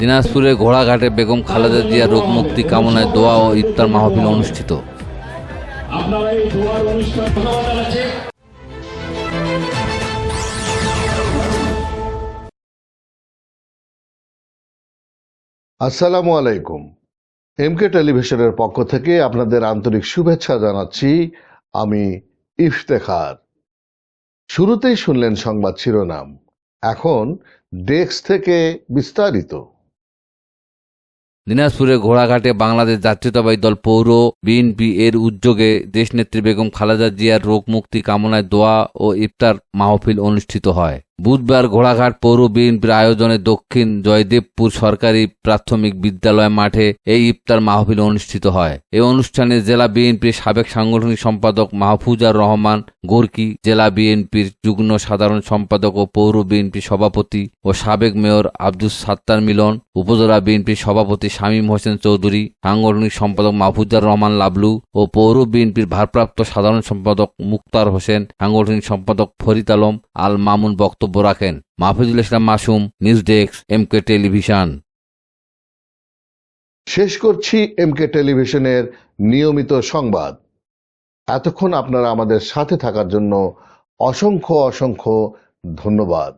দিনাজপুরের ঘোড়াঘাটে বেগম খালেদা জিয়া রোগ মুক্তি কামনায় দোয়া ও ইফতার মাহফিল অনুষ্ঠিত। আপনারা এই দোয়ার অনুষ্ঠান ধন্যবাদ আসসালামু আলাইকুম। এমকে টেলিভিশনের পক্ষ থেকে আপনাদের আন্তরিক শুভেচ্ছা জানাচ্ছি আমি ইফতেখার। শুরুতেই শুনলেন সংবাদ শিরোনাম। এখন ডেস্ক থেকে বিস্তারিত। দিনাজপুরে ঘোড়াঘাটে বাংলাদেশ যাত্রীতাবাহী দল পৌর বিএনপি এর উদ্যোগে দেশনেত্রী বেগম খালেদা জিয়ার রোগ মুক্তি কামনায় দোয়া ও ইফতার মাহফিল অনুষ্ঠিত হয়। বুধবার ঘোড়াঘাট পৌর বিএনপির আয়োজনে দক্ষিণ জয়দেবপুর সরকারি প্রাথমিক বিদ্যালয় মাঠে এই ইফতার মাহফিল অনুষ্ঠিত হয়। এই অনুষ্ঠানে জেলা বিএনপির সাবেক সাংগঠনিক সম্পাদক মাহফুজার রহমান, গোর্কি জেলা বিএনপির যুগ্ম সাধারণ সম্পাদক ও পৌর বিএনপি সভাপতি ও সাবেক মেয়র আব্দুস সাত্তার মিলন, উপজেলা বিএনপির সভাপতি শামীম হোসেন চৌধুরী, সাংগঠনিক সম্পাদক মাহফুজার রহমান লাবলু ও পৌর বিএনপির ভারপ্রাপ্ত সাধারণ সম্পাদক মুক্তার হোসেন, সাংগঠনিক সম্পাদক ফরিদ আলম, আল মামুন বক্তব্য রাখেন Mahfizul Islam Masum, news desk, MK television. শেষ করছি এমকে টেলিভিশনের নিয়মিত সংবাদ। এতক্ষণ আপনারা আমাদের সাথে থাকার জন্য অসংখ্য অসংখ্য ধন্যবাদ।